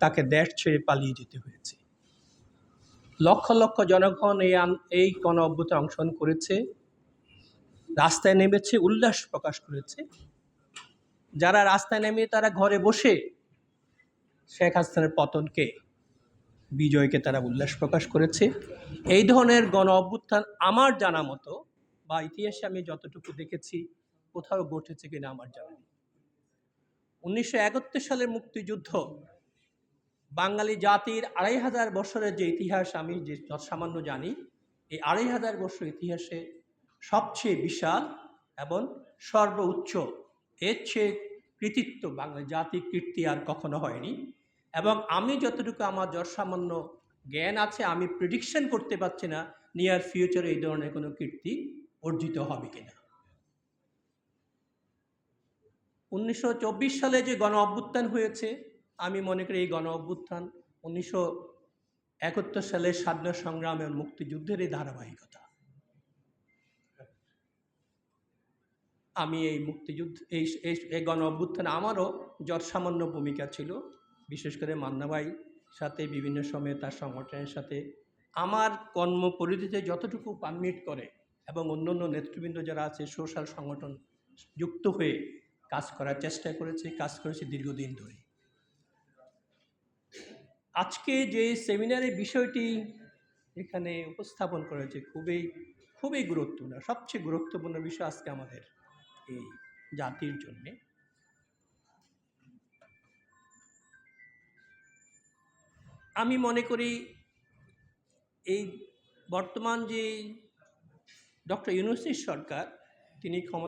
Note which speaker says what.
Speaker 1: তাকে দেশ ছেড়ে পালিয়ে যেতে হয়েছে। লক্ষ লক্ষ জনগণ এই এই গণ অভ্যুত্থানে অংশগ্রহণ করেছে, রাস্তায় নেমেছে, উল্লাস প্রকাশ করেছে। যারা রাস্তায় নেমে তারা ঘরে বসে শেখ হাসিনার পতনকে, বিজয়কে তারা উল্লাস প্রকাশ করেছে। এই ধরনের গণ অভ্যুত্থান আমার জানা মতো বা ইতিহাসে আমি যতটুকু দেখেছি, কোথাও ঘটেছে কিনা আমার জানা নেই। উনিশশো একাত্তর সালের মুক্তিযুদ্ধ বাঙালি জাতির আড়াই হাজার বছরের যে ইতিহাস, আমি যে সামান্য জানি, এই আড়াই হাজার বছর ইতিহাসে সবচেয়ে বিশাল এবং সর্বোচ্চ, এর চেয়ে কৃতিত্ব বাংলা জাতির কীর্তি আর কখনো হয়নি। এবং আমি যতটুকু আমার যত সামান্য জ্ঞান আছে, আমি প্রেডিকশন করতে পারছি না নিয়ার ফিউচারে এই ধরনের কোনো কীর্তি অর্জিত হবে কিনা। উনিশশো চব্বিশ সালে যে গণ অভ্যুত্থান হয়েছে আমি মনে করি এই গণ অভ্যুত্থান উনিশশো একাত্তর সালের স্বাধীনতা সংগ্রামের মুক্তিযুদ্ধের এই ধারাবাহিকতা। আমি এই মুক্তিযুদ্ধ, এই, এই- গণ অভ্যুত্থানে আমারও যৎ সামান্য ভূমিকা ছিল, বিশেষ করে মান্নাভাই সাথে বিভিন্ন সময়ে তার সংগঠনের সাথে। আমার কর্মপরিধিতে যতটুকু পারমিট করে এবং অন্য অন্য নেতৃবৃন্দ যারা আছে, সোশ্যাল সংগঠন যুক্ত হয়ে কাজ করার চেষ্টা করেছি, কাজ করেছি দীর্ঘদিন ধরে। আজকে যে সেমিনারের বিষয়টি এখানে উপস্থাপন করেছে খুবই খুবই গুরুত্বপূর্ণ, সবচেয়ে গুরুত্বপূর্ণ বিষয় আজকে আমাদের এই জাতির জন্যে। আমি মনে করি এই বর্তমান যে ডক্টর ইউনুসিস সরকার, তিনি ক্ষমতা